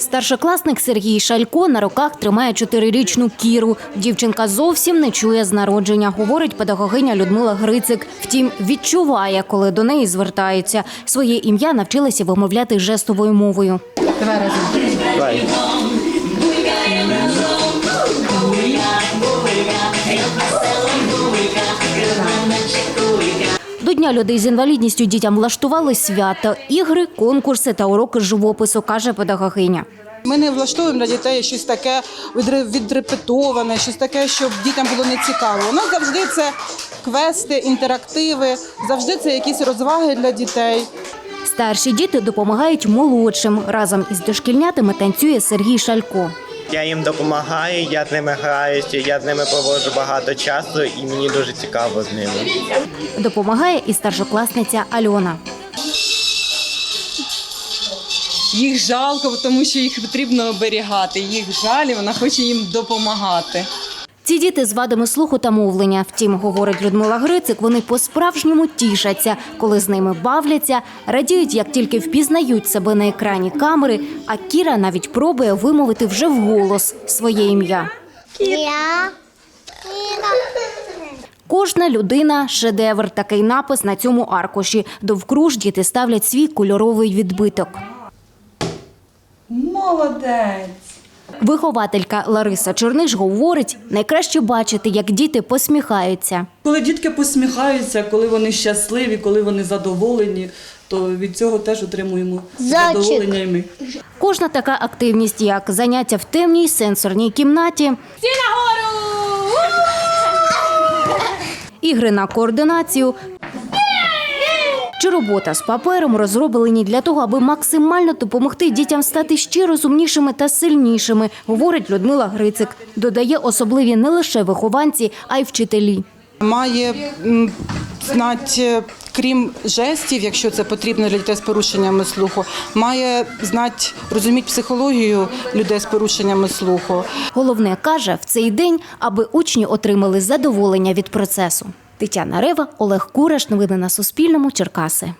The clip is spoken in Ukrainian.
Старшокласник Сергій Шалько на руках тримає чотирирічну кіру. Дівчинка зовсім не чує з народження, говорить педагогиня Людмила Грицик. Втім, відчуває, коли до неї звертаються. Своє ім'я навчилася вимовляти жестовою мовою. Давай. До Дня людей з інвалідністю дітям влаштували свято, ігри, конкурси та уроки живопису, каже педагогиня. Ми не влаштовуємо для дітей щось таке відре- відрепетоване, щось таке, щоб дітям було не цікаво. У нас завжди це квести, інтерактиви, завжди це якісь розваги для дітей. Старші діти допомагають молодшим. Разом із дошкільнятами танцює Сергій Шалько. Я їм допомагаю, я з ними граюся, я з ними проводжу багато часу і мені дуже цікаво з ними. Допомагає і старшокласниця Альона. Їх жалко, тому що їх потрібно оберігати. Їх жаль, і вона хоче їм допомагати. Ці діти з вадами слуху та мовлення. Втім, говорить Людмила Грицик, вони по-справжньому тішаться, коли з ними бавляться, радіють, як тільки впізнають себе на екрані камери, а Кіра навіть пробує вимовити вже вголос своє ім'я. Я. Кожна людина шедевр. Такий напис на цьому аркуші. Довкруж діти ставлять свій кольоровий відбиток. Молодець! Вихователька Лариса Черниш говорить, найкраще бачити, як діти посміхаються. Коли дітки посміхаються, коли вони щасливі, коли вони задоволені, то від цього теж отримуємо Зайчик. задоволення і ми. Кожна така активність, як заняття в темній сенсорній кімнаті, Всі нагору! ігри на координацію. Чи робота з папером розроблені для того, аби максимально допомогти дітям стати ще розумнішими та сильнішими, говорить Людмила Грицик. Додає особливі не лише вихованці, а й вчителі. Має знати, крім жестів, якщо це потрібно для дітей з порушеннями слуху, має знати, розуміти психологію людей з порушеннями слуху. Головне каже в цей день, аби учні отримали задоволення від процесу. Тетяна Рева, Олег Кураш. Новини на Суспільному. Черкаси.